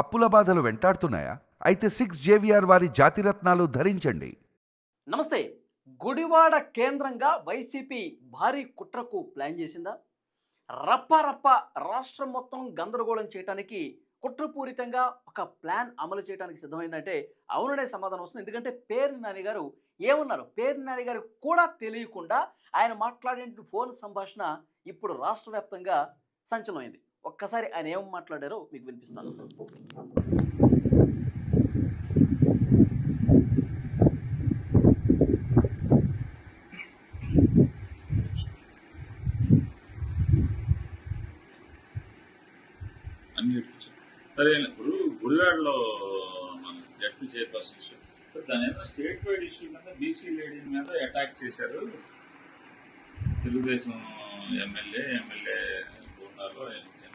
అప్పుల బాధలు వెంటాడుతున్నాయా? అయితే సిక్స్ జేవిఆర్ వారి జాతిరత్నాలు ధరించండి. నమస్తే. గుడివాడ కేంద్రంగా వైసీపీ భారీ కుట్రకు ప్లాన్ చేసిందా? రప్ప రప్ప రాష్ట్రం మొత్తం గందరగోళం చేయడానికి కుట్రపూరితంగా ఒక ప్లాన్ అమలు చేయడానికి సిద్ధమైందంటే అవుననే సమాధానం వస్తుంది. ఎందుకంటే పేరు నాని గారు ఏమన్నారు? పేరు నాని గారు కూడా తెలియకుండా ఆయన మాట్లాడే ఫోన్ సంభాషణ ఇప్పుడు రాష్ట్ర వ్యాప్తంగా సంచలనమైంది. ఒక్కసారి ఆయన ఏం మాట్లాడారో మీకు వినిపిస్తాను. అన్ని సరే ఇప్పుడు గుడివాడలో మన జడ్పీ చైర్పర్సన్ ఇష్యూ దాని ఏదో స్టేట్ వైడ్ ఇష్యూ మీద బీసీ లేడీ మీద అటాక్ చేశారు? తెలుగుదేశం ఎమ్మెల్యే ఎమ్మెల్యే బోనాలో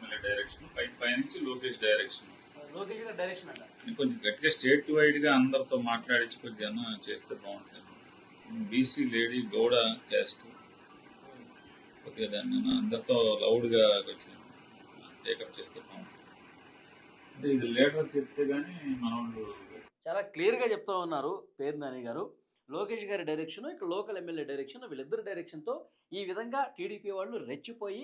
ఎమ్మెల్యే డైరెక్షన్ పై పైనుంచి లోకేష్ డైరెక్షన్ లోకేష్ గారు డైరెక్షన్ అంట. కొంచెం గట్టిగా స్టేట్ వైడ్గా అందరితో మాట్లాడించి కొంచెం ఏమన్నా చేస్తే బాగుంటుంది. BC lady Gowda caste okay దాన్ని అందరితో లౌడ్గా కొంచెం టేకప్ చేస్తే బాగుంటుంది. అంటే ఇది లీడర్ చెప్తే గానీ మన చాలా క్లియర్గా చెప్తా ఉన్నారు పేరు నాని గారు. లోకేష్ గారి డైరెక్షన్ ఇక్కడ లోకల్ ఎమ్మెల్యే డైరెక్షన్ వీళ్ళిద్దరి డైరెక్షన్తో ఈ విధంగా టీడీపీ వాళ్ళు రెచ్చిపోయి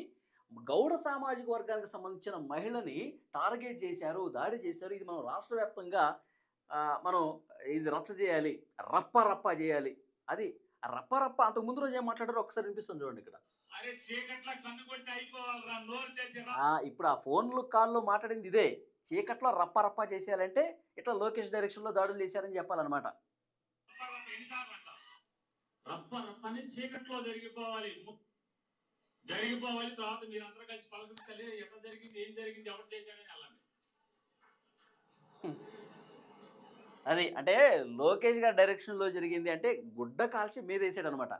గౌడ సామాజిక వర్గానికి సంబంధించిన మహిళని టార్గెట్ చేశారు దాడి చేశారు. ఇది మనం రాష్ట్ర వ్యాప్తంగా మనం ఇది రచ్చ చేయాలి రప్ప రప్ప చేయాలి. అది రప్ప రప్ప అంతకు ముందు రోజు ఏం మాట్లాడారో ఒకసారి వినిపిస్తుంది చూడండి ఇక్కడ. ఇప్పుడు ఆ ఫోన్లు కాల్లో మాట్లాడింది ఇదే. చీకట్లో రప్ప రప్ప చేసేయాలంటే ఇట్లా లోకేష్ డైరెక్షన్లో దాడులు చేశారని చెప్పాలన్నమాట. రప్ప రప్పని చీకట్లో జరిగిపోవాలి. జరిగిపోవాలి తర్వాత మీరు అందరూ కలిసి పలకరించాలి ఎంత జరిగింది ఏం జరిగింది ఎవరు చేశాడని వెళ్ళండి. అది అంటే లోకేష్ గారి డైరెక్షన్లో జరిగింది అంటే గుడ్డ కాల్చి మీద వేసాడు అనమాట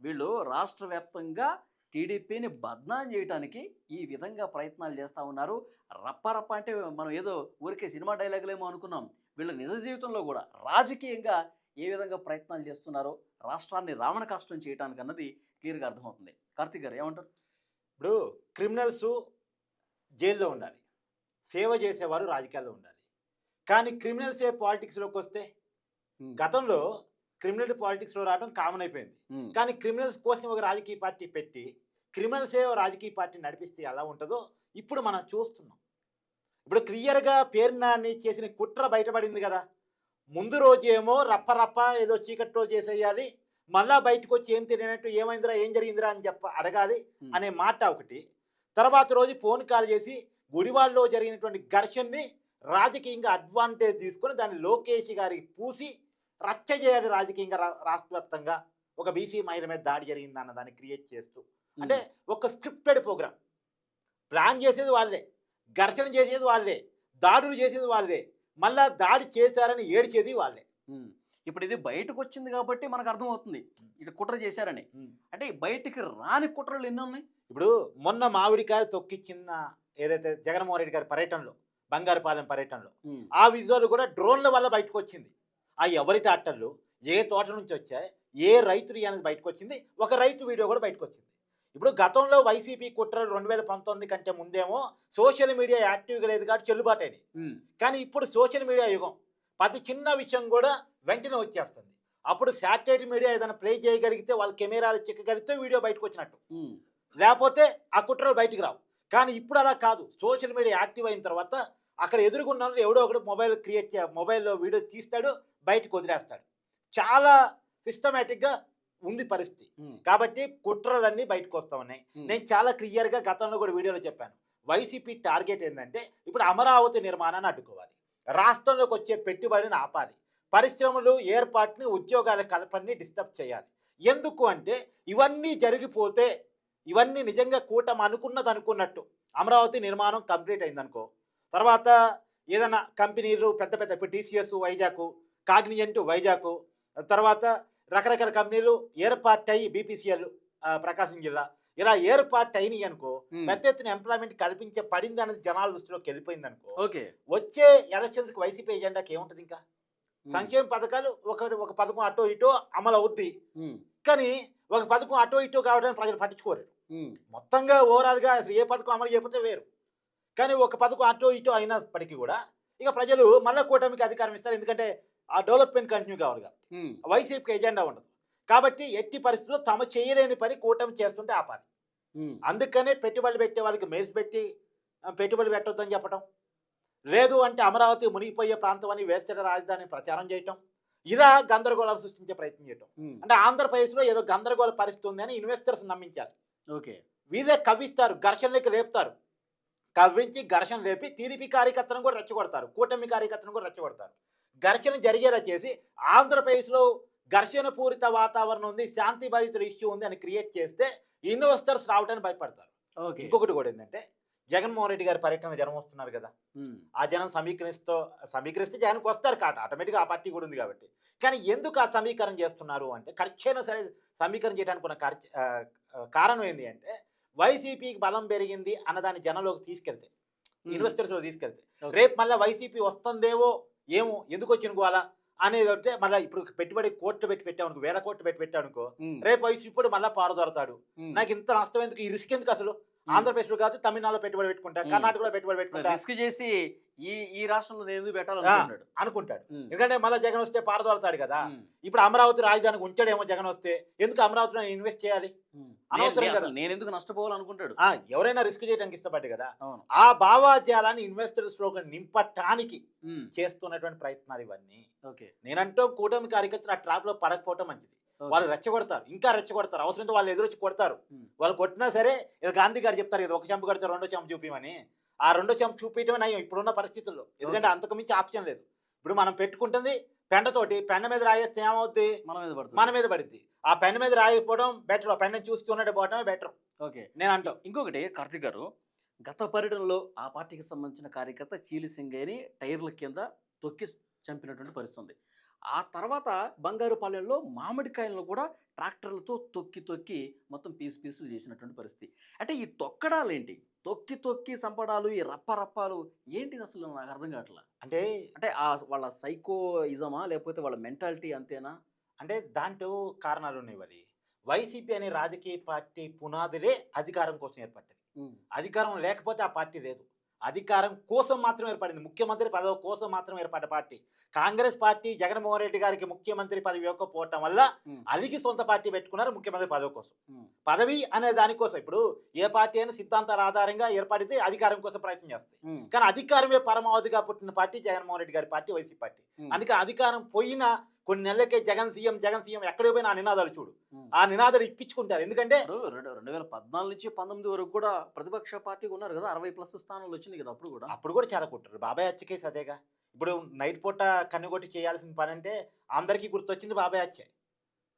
వీళ్ళు రాష్ట్ర వ్యాప్తంగా టీడీపీని బద్నాం చేయడానికి ఈ విధంగా ప్రయత్నాలు చేస్తూ ఉన్నారు. రప్పరప్ప అంటే మనం ఏదో ఊరికే సినిమా డైలాగులేమో అనుకున్నాం. వీళ్ళ నిజ జీవితంలో కూడా రాజకీయంగా ఏ విధంగా ప్రయత్నాలు చేస్తున్నారో రాష్ట్రాన్ని రావణ కష్టం చేయడానికి అన్నది క్లియర్గా అర్థమవుతుంది. కార్తీక్ గారు ఏమంటారు? ఇప్పుడు క్రిమినల్స్ జైల్లో ఉండాలి. సేవ చేసేవారు రాజకీయాల్లో ఉండాలి. కానీ క్రిమినల్సే పాలిటిక్స్లోకి వస్తే? గతంలో క్రిమినల్ పాలిటిక్స్లో రావడం కామన్ అయిపోయింది. కానీ క్రిమినల్స్ కోసం ఒక రాజకీయ పార్టీ పెట్టి క్రిమినల్సే ఒక రాజకీయ పార్టీ నడిపిస్తే ఎలా ఉంటుందో ఇప్పుడు మనం చూస్తున్నాం. ఇప్పుడు క్లియర్గా పేరునాన్ని చేసిన కుట్ర బయటపడింది కదా. ముందు రోజేమో రప్ప రప్ప ఏదో చీకట్లో చేసేయాలి మళ్ళా బయటకు వచ్చి ఏం తెలియనట్టు ఏమైందిరా ఏం జరిగిందిరా అని చెప్ప అడగాలి. అనే మాట ఒకటి. తర్వాత రోజు ఫోన్ కాల్ చేసి గుడివాడలో జరిగినటువంటి ఘర్షణని రాజకీయంగా అడ్వాంటేజ్ తీసుకొని దాన్ని లోకేష్ గారికి పూసి రచ్చ చేయాలి రాజకీయంగా రా- రాష్ట్ర వ్యాప్తంగా. ఒక బీసీ మహిళ మీద దాడి జరిగింది అన్న దాన్ని క్రియేట్ చేస్తూ. అంటే ఒక స్క్రిప్టెడ్ ప్రోగ్రామ్ ప్లాన్ చేసేది వాళ్ళే. ఘర్షణ చేసేది వాళ్ళే. దాడులు చేసేది వాళ్ళే. మళ్ళా దాడి చేశారని ఏడ్చేది వాళ్ళే. ఇప్పుడు ఇది బయటకు వచ్చింది కాబట్టి మనకు అర్థమవుతుంది ఇటు కుట్ర చేశారని. అంటే బయటికి రాని కుట్రలు ఎన్ని ఉన్నాయి ఇప్పుడు మొన్న మామిడికాయ తొక్కిచ్చిన ఏదైతే జగన్మోహన్ రెడ్డి గారి పర్యటనలో బంగారుపాలెం పర్యటనలో ఆ విజువల్ కూడా డ్రోన్ల వల్ల బయటకు వచ్చింది ఆ ఎవరి టాక్టర్లు ఏ తోట నుంచి వచ్చాయి ఏ రైతులు అనేది బయటకు వచ్చింది ఒక రైతు వీడియో కూడా బయటకు వచ్చింది ఇప్పుడు గతంలో వైసీపీ కుట్రలు రెండు వేల పంతొమ్మిది కంటే ముందేమో సోషల్ మీడియా యాక్టివ్గా లేదు కాబట్టి చెల్లుబాటు కానీ ఇప్పుడు సోషల్ మీడియా యుగం. ప్రతి చిన్న విషయం కూడా వెంటనే వచ్చేస్తుంది. అప్పుడు శాటిలైట్ మీడియా ఏదైనా ప్లే చేయగలిగితే వాళ్ళ కెమెరాలు చిక్కగలిగితే వీడియో బయటకు వచ్చినట్టు. లేకపోతే ఆ కుట్రలు బయటికి రావు. కానీ ఇప్పుడు అలా కాదు. సోషల్ మీడియా యాక్టివ్ అయిన తర్వాత అక్కడ ఎదురుగున్న వాళ్ళు ఎవడో ఒకడు మొబైల్ క్రియేట్ చే మొబైల్లో వీడియో తీస్తాడు బయటకు వదిలేస్తాడు. చాలా సిస్టమేటిక్గా ఉంది పరిస్థితి. కాబట్టి కుట్రలన్నీ బయటకు వస్తా ఉన్నాయి. నేను చాలా క్లియర్గా గతంలో కూడా వీడియోలో చెప్పాను. వైసీపీ టార్గెట్ ఏంటంటే ఇప్పుడు అమరావతి నిర్మాణాన్ని అడ్డుకోవాలి. రాష్ట్రంలోకి వచ్చే పెట్టుబడిని ఆపాలి. పరిశ్రమలు ఏర్పాటుని ఉద్యోగాల కల్పనని డిస్టర్బ్ చేయాలి. ఎందుకు అంటే ఇవన్నీ జరిగిపోతే ఇవన్నీ నిజంగా కూటమి అనుకున్నది అనుకున్నట్టు అమరావతి నిర్మాణం కంప్లీట్ అయిందనుకో. తర్వాత ఏదైనా కంపెనీలు పెద్ద పెద్ద ఇప్పుడు టీసీఎస్ వైజాగ్ కాగ్నిజెంట్ వైజాగ్ తర్వాత రకరకాల కంపెనీలు ఏర్పాటు అయ్యి బీపీసీఎల్ ప్రకాశం జిల్లా ఇలా ఏర్పాటు అయినాయి అనుకో. పెద్ద ఎత్తున ఎంప్లాయ్మెంట్ కల్పించే పడింది అనేది జనాల దృష్టిలోకి వెళ్ళిపోయింది అనుకో ఓకే. వచ్చే ఎలక్షన్స్కి వైసీపీ ఎజెండాకి ఏముంటుంది ఇంకా? సంక్షేమ పథకాలు ఒక ఒక పథకం అటో ఇటో అమలు అవుద్ది. కానీ ఒక పథకం అటో ఇటో కావడానికి ప్రజలు పట్టించుకోరు. మొత్తంగా ఓవరాల్గా అసలు ఏ పథకం అమలు చేయకపోతే వేరు. కానీ ఒక పథకం అటో ఇటో అయినప్పటికీ కూడా ఇక ప్రజలు మళ్ళీ కూటమికి అధికారం ఇస్తారు. ఎందుకంటే ఆ డెవలప్మెంట్ కంటిన్యూ కావాలి కాబట్టి. వైసీపీకి ఎజెండా ఉండదు. కాబట్టి ఎట్టి పరిస్థితుల్లో తమ చేయలేని పని కూటమి చేస్తుంటే ఆపాలి. అందుకనే పెట్టుబడులు పెట్టే వాళ్ళకి మెయిల్స్ పెట్టి పెట్టుబడులు పెట్టొద్దని చెప్పడం లేదు అంటే అమరావతి మునిగిపోయే ప్రాంతం అని వేస్తర రాజధాని ప్రచారం చేయటం. ఇలా గందరగోళాలు సృష్టించే ప్రయత్నం చేయటం. అంటే ఆంధ్రప్రదేశ్లో ఏదో గందరగోళ పరిస్థితి ఉంది అని ఇన్వెస్టర్స్ నమ్మించాలి. ఓకే. వీళ్ళే కవ్విస్తారు ఘర్షణలకి లేపుతారు. కవ్వించి ఘర్షణ లేపి టీడీపీ కార్యకర్తలను కూడా రెచ్చగొడతారు. కూటమి కార్యకర్తలను కూడా రెచ్చగొడతారు. ఘర్షణ జరిగేలా చేసి ఆంధ్రప్రదేశ్లో ఘర్షణ పూరిత వాతావరణం ఉంది శాంతి బాధితుల ఇష్యూ ఉంది అని క్రియేట్ చేస్తే ఇన్వెస్టర్స్ రావడానికి భయపడతారు. ఇంకొకటి కూడా ఏంటంటే జగన్మోహన్ రెడ్డి గారి పర్యటన జనం వస్తున్నారు కదా. ఆ జనం సమీకరిస్తూ సమీకరిస్తే జనానికి వస్తారు కాట ఆటోమేటిక్గా ఆ పార్టీ కూడా ఉంది కాబట్టి. కానీ ఎందుకు ఆ సమీకరణ చేస్తున్నారు అంటే ఖర్చైనా సరే సమీకరణ చేయడానికి ఉన్న కారణం ఏంటి అంటే వైసీపీకి బలం పెరిగింది అన్నదాన్ని జనంలోకి తీసుకెళ్తే ఇన్వెస్టర్స్లో తీసుకెళ్తే. రేపు మళ్ళీ వైసీపీ వస్తుందేమో ఏమో ఎందుకు వచ్చిన గోలా? అనేది అంటే మళ్ళీ ఇప్పుడు పెట్టుబడి కోట్లు పెట్టి పెట్టామనుకో వేల కోట్లు పెట్టి పెట్టామనుకో రేపు వైసీపీ మళ్ళీ పారదొరతాడు. నాకు ఇంత నష్టం ఎందుకు? ఈ రిస్క్ ఎందుకు అసలు? ఆంధ్రప్రదేశ్లో కాదు తమిళనాడులో పెట్టుబడి పెట్టుకుంటా మ్మ్. కర్ణాటకలో పెట్టుబడి పెట్టుకుంటా. రిస్క్ చేసి ఈ ఈ రాష్ట్రంలో నేను ఎందుకు పెట్టాలనుకుంటున్నాడు అనుకుంటాడు. ఉమ్, ఎందుకంటే మళ్ళీ జగన్ వస్తే పారదోలుతాడు కదా. ఇప్పుడు అమరావతి రాజధానికి ఉంచాడేమో జగన్ వస్తే ఎందుకు అమరావతిలో ఇన్వెస్ట్ చేయాలి. అనవసరం కదా. నేను ఎందుకు నష్టపోవాలనుకుంటాడు? ఆ ఎవరైనా రిస్క్ చేయడానికి ఇష్టపడ్డు కదా. ఆ భావాజాలాన్ని ఇన్వెస్టర్స్లో నింపటానికి చేస్తున్నటువంటి ప్రయత్నాలు ఇవన్నీ. ఓకే నేనంటూ కూటమి కార్యకర్తలు ఆ ట్రాప్లో పడకపోవటం మంచిది. వాళ్ళు రెచ్చగొడతారు. ఇంకా రెచ్చగొడతారు. అవసరంతో వాళ్ళు ఎదురొచ్చి కొడతారు. ఉమ్. వాళ్ళు కొట్టినా సరే ఇది గాంధీ గారు చెప్తారు ఇది ఒక చెంపు కడితే రెండో చెంపు చూపించమని ఆ రెండో చెంపు చూపించడమే నయం ఇప్పుడున్న పరిస్థితుల్లో. ఎందుకంటే అంతకు మించి ఆప్షన్ లేదు. ఇప్పుడు మనం పెట్టుకుంటుంది పెండతోటి పెండ మీద రాయేస్తే ఏమవుద్ది? మన మీద పడుతుంది. మన మీద పడుద్ది. ఆ పెన్ మీద రాయకపోవడం బెటర్. ఆ పెన్ చూస్తున్నట్టు పోవడమే బెటర్. ఓకే నేను అంటాం ఇంకొకటి కార్తిక్ గారు గత పర్యటనలో ఆ పార్టీకి సంబంధించిన కార్యకర్త చీలి సింగేని టైర్ల కింద తొక్కి చంపినటువంటి పరిస్థితి ఆ తర్వాత బంగారుపాలెంలో మామిడికాయలను కూడా ట్రాక్టర్లతో తొక్కి తొక్కి మొత్తం పీసు పీసులు చేసినటువంటి పరిస్థితి. అంటే ఈ తొక్కడాలు ఏంటి తొక్కి తొక్కి చంపడాలు ఈ రప్ప రప్పాలు ఏంటిది అసలు? నాకు అర్థం కావట్లా. అంటే అంటే ఆ వాళ్ళ సైకో ఇజమా లేకపోతే వాళ్ళ మెంటాలిటీ అంతేనా? అంటే దాంట్లో కారణాలు ఉన్నాయి మరి. వైసీపీ అనే రాజకీయ పార్టీ పునాదులే అధికారం కోసం ఏర్పడ్డది ఉమ్, అధికారం లేకపోతే ఆ పార్టీ లేదు. అధికారం కోసం మాత్రం ఏర్పడింది. ముఖ్యమంత్రి పదవి కోసం మాత్రం ఏర్పడ్డ పార్టీ. కాంగ్రెస్ పార్టీ జగన్మోహన్ రెడ్డి గారికి ముఖ్యమంత్రి పదవి ఇవ్వకపోవటం వల్ల అలిగి సొంత పార్టీ పెట్టుకున్నారు ముఖ్యమంత్రి పదవి కోసం. పదవి అనే దానికోసం ఇప్పుడు ఏ పార్టీ అయినా సిద్ధాంతాల ఆధారంగా ఏర్పడితే అధికారం కోసం ప్రయత్నం చేస్తాయి. కానీ అధికారమే పరమావధిగా పుట్టిన పార్టీ జగన్మోహన్ రెడ్డి గారి పార్టీ వైసీపీ పార్టీ. అందుకే అధికారం పోయినా కొన్ని నెలలకే జగన్ సీఎం జగన్ సీఎం ఎక్కడికి పోయినా ఆ నినాదాలు చూడు. ఆ నినాదాలు ఇప్పించుకుంటారు. ఎందుకంటే రెండు వేల పద్నాలుగు నుంచి పంతొమ్మిది వరకు కూడా ప్రతిపక్ష పార్టీగా ఉన్నారు కదా అరవై ప్లస్ స్థానాలు వచ్చింది కదా అప్పుడు కూడా. అప్పుడు కూడా చాలా కుట్టారు బాబాయ్ హత్య కేసు అదేగా. ఇప్పుడు నైట్ పూట కన్నుగొట్టి చేయాల్సిన పని అంటే అందరికీ గుర్తొచ్చింది బాబాయ్ హత్యే.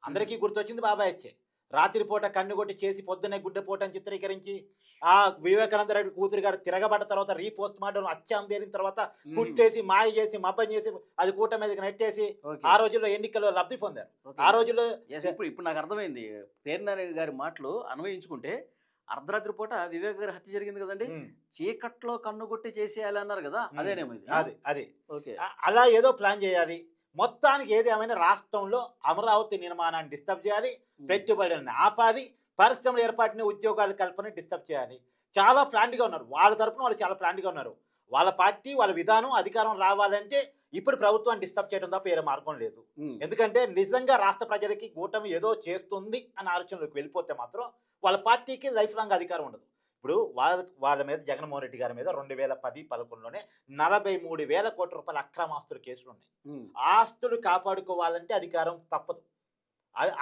అందరికీ గుర్తొచ్చింది బాబాయ్ హత్యే. రాత్రి పూట కన్నుగొట్టి చేసి పొద్దున్నే గుడ్డె పూటని చిత్రీకరించి ఆ వివేకానంద రెడ్డి కూతురు గారు తిరగబడ్డ తర్వాత రీపోస్ట్ మార్టం హత్య అందేరిన తర్వాత కుట్టేసి మాయ చేసి మబ్బం చేసి అది కూట మీదకి నెట్టేసి ఆ రోజుల్లో ఎన్నికల్లో లబ్ధి పొందారు. ఆ రోజుల్లో ఇప్పుడు ఇప్పుడు నాకు అర్థమైంది. పేర్నారి గారి మాటలు అన్వయించుకుంటే అర్ధరాత్రి పూట వివేక్ గారి హత్య జరిగింది కదండి? చీకట్లో కన్నుగొట్టి చేసేయాలి అన్నారు కదా అదేనేమో అది అది. ఓకే. అలా ఏదో ప్లాన్ చేయాలి. మొత్తానికి ఏది ఏమైనా రాష్ట్రంలో అమరావతి నిర్మాణాన్ని డిస్టర్బ్ చేయాలి పెట్టుబడులను ఆపాలి పరిశ్రమల ఏర్పాటుని ఉద్యోగాల కల్పన డిస్టర్బ్ చేయాలి. చాలా ప్లాంట్గా ఉన్నారు. వాళ్ళ తరపున వాళ్ళు చాలా ప్లాంట్గా ఉన్నారు. వాళ్ళ పార్టీ వాళ్ళ విధానం అధికారం రావాలంటే ఇప్పుడు ప్రభుత్వాన్ని డిస్టర్బ్ చేయడం తప్ప వేరే మార్గం లేదు. ఎందుకంటే నిజంగా రాష్ట్ర ప్రజలకి కూటమి ఏదో చేస్తుంది అన్న ఆలోచనలోకి వెళ్ళిపోతే మాత్రం వాళ్ళ పార్టీకి లైఫ్ లాంగ్ అధికారం ఉండదు. ఇప్పుడు వాళ్ళ వాళ్ళ మీద జగన్మోహన్ రెడ్డి గారి మీద రెండు వేల పది పదకొండులోనే నలభై మూడు వేల కోట్ల రూపాయల అక్రమ ఆస్తులు కేసులు ఉన్నాయి ఆస్తులు కాపాడుకోవాలంటే అధికారం తప్పదు.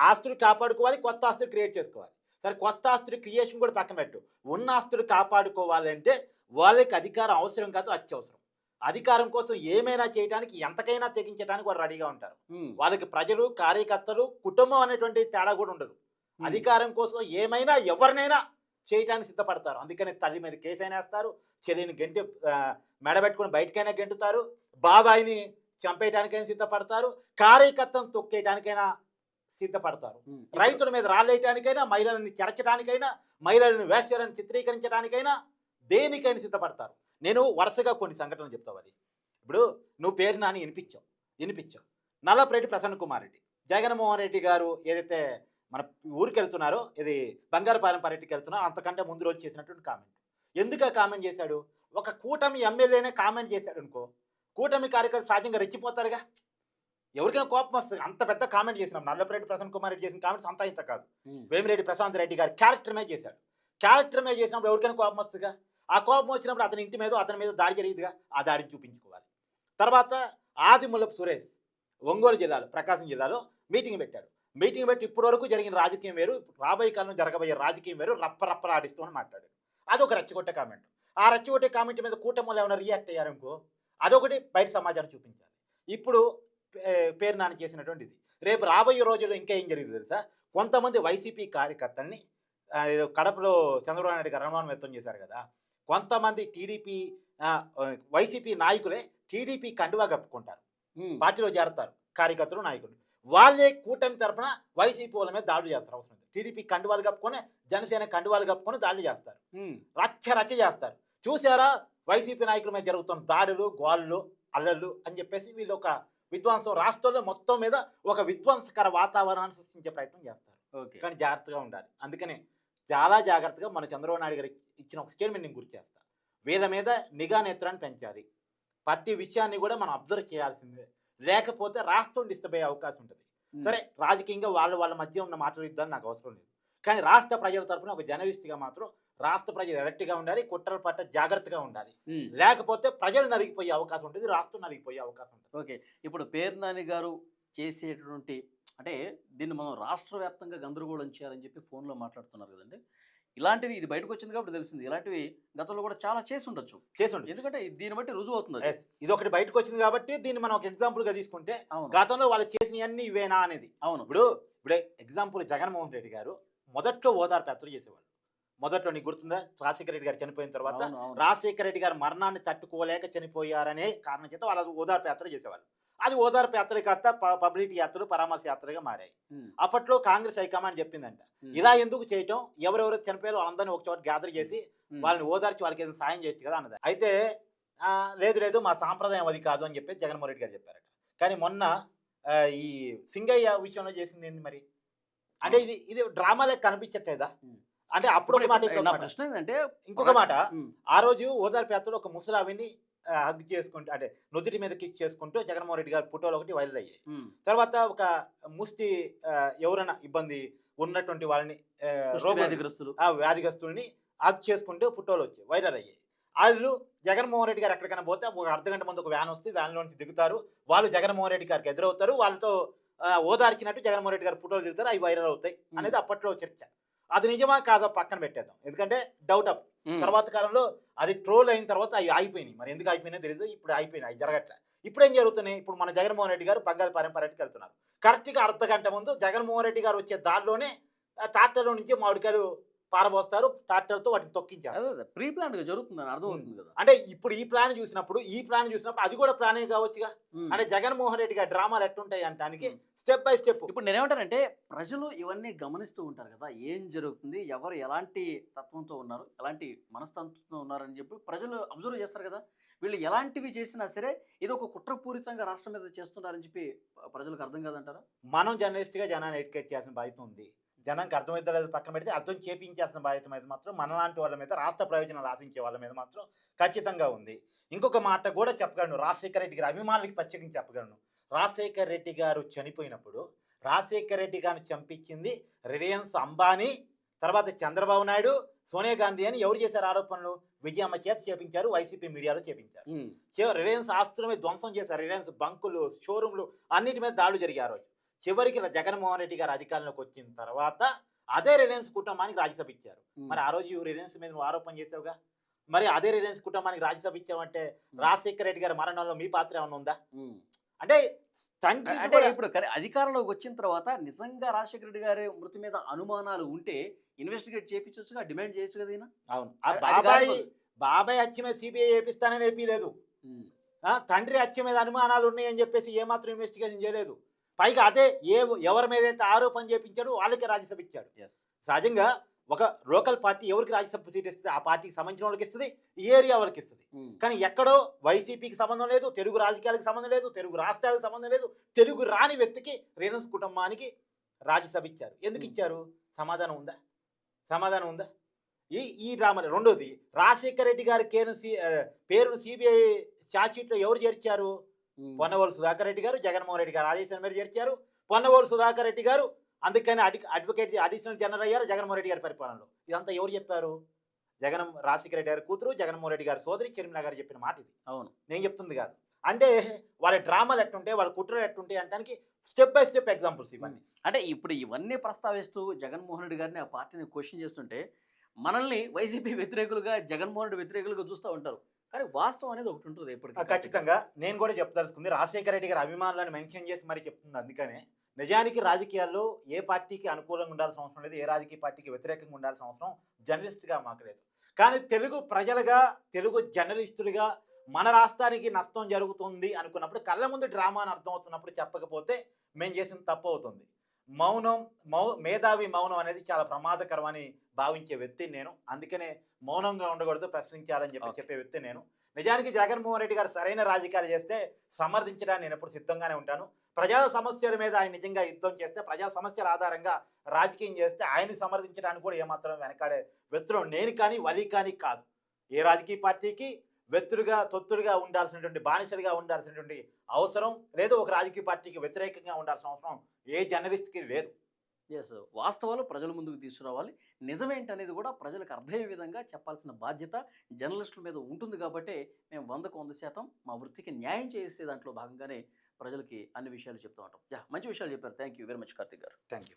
ఆస్తులు కాపాడుకోవాలి కొత్త ఆస్తులు క్రియేట్ చేసుకోవాలి. సరే కొత్త ఆస్తులు క్రియేషన్ కూడా పక్కన పెట్టు. ఉన్న ఆస్తులు కాపాడుకోవాలంటే వాళ్ళకి అధికారం అవసరం కాదు అత్యవసరం. అధికారం కోసం ఏమైనా చేయడానికి ఎంతకైనా తెగించడానికి వారు రెడీగా ఉంటారు. వాళ్ళకి ప్రజలు కార్యకర్తలు కుటుంబం అనేటువంటి తేడా కూడా ఉండదు. అధికారం కోసం ఏమైనా ఎవరినైనా చేయటానికి సిద్ధపడతారు. అందుకని తల్లి మీద కేసు అయినా వేస్తారు చెల్లిని గెంటి మెడబెట్టుకుని బయటకైనా గెంటుతారు బాబాయిని చంపేయటానికైనా సిద్ధపడతారు కార్యకర్తను తొక్కేయటానికైనా సిద్ధపడతారు. రైతుల మీద రాళ్ళేయటానికైనా మహిళలను చెరచడానికైనా మహిళలను వేశ్యాలను చిత్రీకరించడానికైనా దేనికైనా సిద్ధపడతారు. నేను వరుసగా కొన్ని సంఘటనలు చెప్తావు అది ఇప్పుడు నువ్వు పేరు నాని వినిపించావు వినిపించావు. నల్లపరెడ్డి ప్రసన్న కుమార్ రెడ్డి. జగన్మోహన్ రెడ్డి గారు ఏదైతే మన ఊరికి వెళ్తున్నారో ఇది బంగారుపాలెం పర్యటనకి వెళ్తున్నారో అంతకంటే ముందు రోజు చేసినటువంటి కామెంట్. ఎందుకు ఆ కామెంట్ చేశాడు? ఒక కూటమి ఎమ్మెల్యేనే కామెంట్ చేశాడు అనుకో కూటమి కార్యకర్తలు సహజంగా రెచ్చిపోతారుగా? ఎవరికైనా కోపం వస్తుంది. అంత పెద్ద కామెంట్ చేసినాం. నల్లపరెడ్డి ప్రసన్న కుమార్ రెడ్డి చేసిన కామెంట్స్ అంతా ఇంత కాదు. వేమిరెడ్డి ప్రశాంత్ రెడ్డి గారు క్యారెక్టర్ మీద చేశాడు. క్యారెక్టర్ మీద చేసినప్పుడు ఎవరికైనా కోపం వస్తుందిగా? ఆ కోపం వచ్చినప్పుడు అతని ఇంటి మీద అతని మీద దాడి జరిగిందిగా ఆ దాడిని చూపించుకోవాలి. తర్వాత ఆదిమూలపు సురేష్ ఒంగోలు జిల్లాలో ప్రకాశం జిల్లాలో మీటింగ్ పెట్టాడు. మీటింగ్ పెట్టి ఇప్పటి వరకు జరిగిన రాజకీయం వేరు రాబోయే కాలంలో జరగబోయే రాజకీయం వేరు రప్ప రప్పలాడిస్తూ అని మాట్లాడాడు. అదొక రెచ్చగొట్టే కామెంట్ ఆ రెచ్చగొట్టే కామెంట్ మీద కూటమిలో ఏమైనా రియాక్ట్ అయ్యారనుకో అదొకటి బయట సమాజాన్ని చూపించాలి. ఇప్పుడు పేరు నాని చేసినటువంటి ఇది. రేపు రాబోయే రోజుల్లో ఇంకా ఏం జరిగింది తెలుసా? కొంతమంది వైసీపీ కార్యకర్తల్ని కడపలో చంద్రబాబు నాయుడు గారు అనుమానం వ్యక్తం చేశారు కదా కొంతమంది టీడీపీ వైసీపీ నాయకులే టీడీపీ కండువా కప్పుకుంటారు. పార్టీలో చేరతారు కార్యకర్తలు నాయకులు. వాళ్ళే కూటమి తరపున వైసీపీ వాళ్ళ మీద దాడులు చేస్తారు. అవసరం. టీడీపీ కండువాలు కప్పుకొని జనసేన కండువాలు కప్పుకొని దాడులు చేస్తారు. రచ్చ రచ్చ చేస్తారు. చూసారా? వైసీపీ నాయకుల మీద జరుగుతున్న దాడులు గోళ్ళు అల్లర్లు అని చెప్పేసి వీళ్ళు ఒక విధ్వంసం రాష్ట్రంలో మొత్తం మీద ఒక విధ్వంసకర వాతావరణాన్ని సృష్టించే ప్రయత్నం చేస్తారు. ఓకే. కానీ జాగ్రత్తగా ఉండాలి. అందుకనే చాలా జాగ్రత్తగా మన చంద్రబాబు నాయుడు గారు ఇచ్చిన ఒక స్టేట్మెంట్ నేను గుర్తు చేస్తా. వీళ్ళ మీద నిఘా నేత్రాన్ని పెంచాలి. ప్రతి విషయాన్ని కూడా మనం అబ్జర్వ్ చేయాల్సిందే. లేకపోతే రాష్ట్రం డిస్టర్బ్ అయ్యే అవకాశం ఉంటుంది. సరే రాజకీయంగా వాళ్ళ వాళ్ళ మధ్య ఉన్న మాటలు ఇద్దాన్ని నాకు అవసరం లేదు. కానీ రాష్ట్ర ప్రజల తరపున ఒక జర్నలిస్ట్గా మాత్రం రాష్ట్ర ప్రజలు ఎలర్ట్గా ఉండాలి కుట్రల పట్ల జాగ్రత్తగా ఉండాలి. లేకపోతే ప్రజలు నలిగిపోయే అవకాశం ఉంటుంది రాష్ట్రం నలిగిపోయే అవకాశం ఉంటుంది. ఓకే. ఇప్పుడు పేర్నాని గారు చేసేటువంటి అంటే దీన్ని మనం రాష్ట్ర వ్యాప్తంగా గందరగోళం చేయాలని చెప్పి ఫోన్లో మాట్లాడుతున్నారు కదండి. ఇలాంటివి ఇది బయటకు వచ్చింది కాబట్టి తెలిసింది. ఇలాంటివి గతంలో కూడా చాలా చేసి ఉండొచ్చు. చేసిండు ఎందుకంటే దీన్ని బట్టి రుజువు అవుతుంది. ఇది ఒకటి బయటకు వచ్చింది కాబట్టి దీన్ని మనం ఒక example గా తీసుకుంటే అవును. గతంలో వాళ్ళు చేసినవన్నీ ఇవేనా అనేది. అవును. ఇప్పుడు ఇప్పుడే ఎగ్జాంపుల్ జగన్మోహన్ రెడ్డి గారు మొదట్లో ఓదార్పు యాత్ర చేసేవాళ్ళు. మొదట్లో నీకు గుర్తుందా? రాజశేఖర రెడ్డి గారు చనిపోయిన తర్వాత రాజశేఖర రెడ్డి గారు మరణాన్ని తట్టుకోలేక చనిపోయారనే కారణం చేత వాళ్ళు ఓదార్పు యాత్ర చేసేవాళ్ళు. అది ఓదార్పు యాత్ర కాస్త పబ్లిక్ యాత్రలు పరామర్శ యాత్రగా మారాయి. అప్పట్లో కాంగ్రెస్ హైకమాండ్ చెప్పిందంట. ఇలా ఎందుకు చేయటం ఎవరెవరు చనిపోయారో వాళ్ళందరినీ ఒక చోట గ్యాదర్ చేసి. వాళ్ళని ఓదార్చి వాళ్ళకి ఏదైనా సాయం చేయొచ్చు కదా అన్నది అయితే లేదు లేదు మా సాంప్రదాయం అది కాదు అని చెప్పి జగన్మోహన్ రెడ్డి గారు చెప్పారట కానీ మొన్న ఈ సింగయ్య విషయంలో చేసింది ఏంది మరి అంటే ఇది ఇది డ్రామాలే కనిపించట్లేదా. అంటే అప్పుడు ఒక మాట. ప్రశ్న ఏంటంటే ఇంకొక మాట. ఆ రోజు ఓదార్పు యాత్రలో ఒక ముసలావిని హగ్ చేసుకుంటూ అంటే నుదుటి మీద కిస్ చేసుకుంటూ జగన్మోహన్ రెడ్డి గారి ఫోటోలు ఒకటి వైరల్ అయ్యాయి. తర్వాత ఒక ముష్టి ఎవరైనా ఇబ్బంది ఉన్నటువంటి వాళ్ళని ఆ, వ్యాధిగ్రస్తులు. వ్యాధిగ్రస్తుల్ని హగ్ చేసుకుంటూ ఫోటోలు వచ్చాయి వైరల్ అయ్యాయి. వాళ్ళు జగన్మోహన్ రెడ్డి గారు ఎక్కడికైనా పోతే ఒక అర్ధ గంట ముందు ఒక వ్యాన్ వస్తే వ్యాన్లో నుంచి దిగుతారు. వాళ్ళు జగన్మోహన్ రెడ్డి గారికి ఎదురవుతారు. వాళ్ళతో ఓదార్చినట్టు జగన్మోహన్ రెడ్డి గారు ఫోటోలు దిగుతారు. అవి వైరల్ అవుతాయి అనేది అప్పట్లో చర్చ. అది నిజమా కాదో పక్కన పెట్టేద్దాం. ఎందుకంటే డౌట్ అప్. తర్వాత కాలంలో అది ట్రోల్ అయిన తర్వాత అవి అయిపోయినాయి మరి ఎందుకు అయిపోయినాయో తెలియదు ఇప్పుడు అయిపోయినాయి అవి జరగట్లే. ఇప్పుడు ఏం జరుగుతున్నాయి? ఇప్పుడు మన జగన్మోహన్ రెడ్డి గారు బంగారు పర్యటనకి వెళ్తున్నారు. కరెక్ట్గా అర్ధ గంట ముందు జగన్మోహన్ రెడ్డి గారు వచ్చే దారిలోనే ఆ, ట్రాక్టర్లో నుంచి మామిడికాయలు పారబోస్తారు ట్రాక్టర్తో వాటిని తొక్కించారు ప్రీ ప్లాన్గా జరుగుతుందని అర్థమవుతుంది కదా. అంటే ఇప్పుడు ఈ ప్లాన్ చూసినప్పుడు ఈ ప్లాన్ చూసినప్పుడు అది కూడా ప్లానే కావచ్చుగా. అంటే జగన్మోహన్ రెడ్డి గారి డ్రామాలు ఎట్టుంటాయి అంటానికి స్టెప్ బై స్టెప్. ఇప్పుడు నేనేమంటానంటే ప్రజలు ఇవన్నీ గమనిస్తూ ఉంటారు కదా ఏం జరుగుతుంది ఎవరు ఎలాంటి తత్వంతో ఉన్నారు ఎలాంటి మనస్తత్వంతో ఉన్నారని చెప్పి ప్రజలు అబ్జర్వ్ చేస్తారు కదా. వీళ్ళు ఎలాంటివి చేసినా సరే ఇది ఒక కుట్రపూరితంగా రాష్ట్రం మీద చేస్తున్నారని చెప్పి ప్రజలకు అర్థం కాదంటారా? మనం జర్నలిస్ట్గా జనాన్ని ఎడ్యుకేట్ చేయాల్సిన బాధ్యత ఉంది. జనానికి అర్థమైతే లేదు పక్కన పెడితే అర్థం చేపించాల్సిన బాధ్యత మీద మాత్రం మనలాంటి వాళ్ళ మీద రాష్ట్ర ప్రయోజనాలు ఆశించే వాళ్ళ మీద మాత్రం ఖచ్చితంగా ఉంది. ఇంకొక మాట కూడా చెప్పగలను. రాజశేఖర రెడ్డి గారి అభిమానులకి ప్రత్యేకించి చెప్పగలను. రాజశేఖర రెడ్డి గారు చనిపోయినప్పుడు రాజశేఖర రెడ్డి గారిని చంపించింది రిలయన్స్ అంబానీ తర్వాత చంద్రబాబు నాయుడు సోనియా గాంధీ అని ఎవరు చేశారు ఆరోపణలు? విజయమ్మ చేత చేపించారు వైసీపీ మీడియాలో చేపించారు. రిలయన్స్ ఆస్తుల మీద ధ్వంసం చేశారు. రిలయన్స్ బంకులు షోరూమ్లు అన్నిటి మీద దాడులు జరిగాయి ఆ రోజు. చివరికి జగన్మోహన్ రెడ్డి గారు అధికారంలోకి వచ్చిన తర్వాత అదే రిలయన్స్ కుటుంబానికి రాజ్యసభ ఇచ్చారు. మరి ఆ రోజు రిలయన్స్ మీద నువ్వు ఆరోపణ చేసావుగా మరి అదే రిలయన్స్ కుటుంబానికి రాజ్యసభ ఇచ్చావంటే రాజశేఖర రెడ్డి గారి మరణంలో మీ పాత్ర ఏమైనా ఉందా. అంటే తండ్రి అంటే ఇప్పుడు కరే- అధికారంలోకి వచ్చిన తర్వాత నిజంగా రాజశేఖర రెడ్డి గారి మృతి మీద అనుమానాలు ఉంటే ఇన్వెస్టిగేట్ చేయించవచ్చుగా డిమాండ్ చేయొచ్చు కదా? అవును బాబాయ్. బాబాయ్ హత్య మీద సిబిఐ వేపిస్తానని ఏపీలేదు ఉమ్. ఆ, తండ్రి హత్య మీద అనుమానాలు ఉన్నాయని చెప్పేసి ఏమాత్రం ఇన్వెస్టిగేషన్ చేయలేదు పైగా అదే ఏ ఎవరి మీద అయితే ఆరోపణ చేపించాడో వాళ్ళకి రాజ్యసభ ఇచ్చాడు. సహజంగా ఒక లోకల్ పార్టీ ఎవరికి రాజ్యసభ సీట్ ఇస్తుంది ఆ పార్టీకి సంబంధించిన వాళ్ళకి ఇస్తుంది ఈ ఏరియా వాళ్ళకి ఇస్తుంది ఉమ్. కానీ ఎక్కడో వైసీపీకి సంబంధం లేదు తెలుగు రాజకీయాలకు సంబంధం లేదు తెలుగు రాష్ట్రాలకు సంబంధం లేదు తెలుగు రాని వ్యక్తికి రేణుస్ కుటుంబానికి రాజ్యసభ ఇచ్చారు ఎందుకు Hmm. ఇచ్చారు సమాధానం ఉందా సమాధానం ఉందా ఈ ఈ డ్రామా రెండోది రాజశేఖర రెడ్డి గారి సి ఆ, పేరును సిబిఐ ఛార్జ్షీట్లో ఎవరు చేర్చారు. పొన్నవోలు సుధాకర్ రెడ్డి గారు జగన్మోహన్ రెడ్డి గారు ఆదేశం మీద చేర్చారు. పొన్నవోలు సుధాకర్ రెడ్డి గారు అందుకని అడి అడ్వకేట్ అడిషనల్ జనరల్ అయ్యారు జగన్మోహన్ రెడ్డి గారి పరిపాలనలో. ఇదంతా ఎవరు చెప్పారు? జగన్ రాజశేఖర రెడ్డి గారి కూతురు జగన్మోహన్ రెడ్డి గారి సోదరి చర్మిల గారు చెప్పిన మాట ఇది. అవును. నేను చెప్తుంది కాదు. అంటే వాళ్ళ డ్రామాలు ఎట్టుంటే వాళ్ళ కుట్రలు ఎట్టుంటాయి అంటానికి స్టెప్ బై స్టెప్ ఎగ్జాంపుల్స్ ఇవన్నీ. అంటే ఇప్పుడు ఇవన్నీ ప్రస్తావిస్తూ జగన్మోహన్ రెడ్డి గారిని ఆ పార్టీని క్వశ్చన్ చేస్తుంటే మనల్ని వైసీపీ వ్యతిరేకులుగా జగన్మోహన్ రెడ్డి వ్యతిరేకులుగా చూస్తూ ఉంటారు. కానీ వాస్తవం అనేది ఒకటి ఉంటుంది ఆ, ఎప్పటికీ ఖచ్చితంగా. నేను కూడా చెప్పదలుచుకుంది రాజశేఖర రెడ్డి గారి అభిమానులను మెన్షన్ చేసి మరి చెప్తుంది. అందుకనే నిజానికి రాజకీయాల్లో ఏ పార్టీకి అనుకూలంగా ఉండాల్సిన అవసరం లేదు ఏ రాజకీయ పార్టీకి వ్యతిరేకంగా ఉండాల్సిన అవసరం జర్నలిస్ట్గా మాకు లేదు. కానీ తెలుగు ప్రజలుగా తెలుగు జర్నలిస్టులుగా మన రాష్ట్రానికి నష్టం జరుగుతుంది అనుకున్నప్పుడు కళ్ళ ముందు డ్రామా అని అర్థమవుతున్నప్పుడు చెప్పకపోతే మేము చేసిన తప్పు అవుతుంది. మౌనం మౌ మేధావి మౌనం అనేది చాలా ప్రమాదకరం అని భావించే వ్యక్తిని నేను. అందుకనే మౌనంగా ఉండకూడదు ప్రశ్నించాలని చెప్పి. చెప్పే వ్యక్తి నేను. నిజానికి జగన్మోహన్ రెడ్డి గారు సరైన రాజకీయాలు చేస్తే సమర్థించడానికి నేను ఎప్పుడు సిద్ధంగానే ఉంటాను. ప్రజా సమస్యల మీద ఆయన నిజంగా యుద్ధం చేస్తే ప్రజా సమస్యల ఆధారంగా రాజకీయం చేస్తే ఆయన్ని సమర్థించడానికి కూడా ఏమాత్రం వెనకాడే వ్యక్తులు నేను కానీ వలి కానీ కాదు. ఏ రాజకీయ పార్టీకి వ్యక్తులుగా తొత్తులుగా ఉండాల్సినటువంటి బానిసలుగా ఉండాల్సినటువంటి అవసరం లేదు. ఒక రాజకీయ పార్టీకి వ్యతిరేకంగా ఉండాల్సిన అవసరం ఏ జర్నలిస్ట్కి లేదు. ఎస్ వాస్తవాలు ప్రజల ముందుకు తీసుకురావాలి. నిజమేంటనేది కూడా ప్రజలకు అర్థమయ్యే విధంగా చెప్పాల్సిన బాధ్యత జర్నలిస్టుల మీద ఉంటుంది కాబట్టి మేము వందకు వంద శాతం మా వృత్తికి న్యాయం చేసే దాంట్లో భాగంగానే ప్రజలకి అన్ని విషయాలు చెప్తూ ఉంటాం. యా మంచి విషయాలు చెప్పారు. Thank you very much Karthik garu. Thank you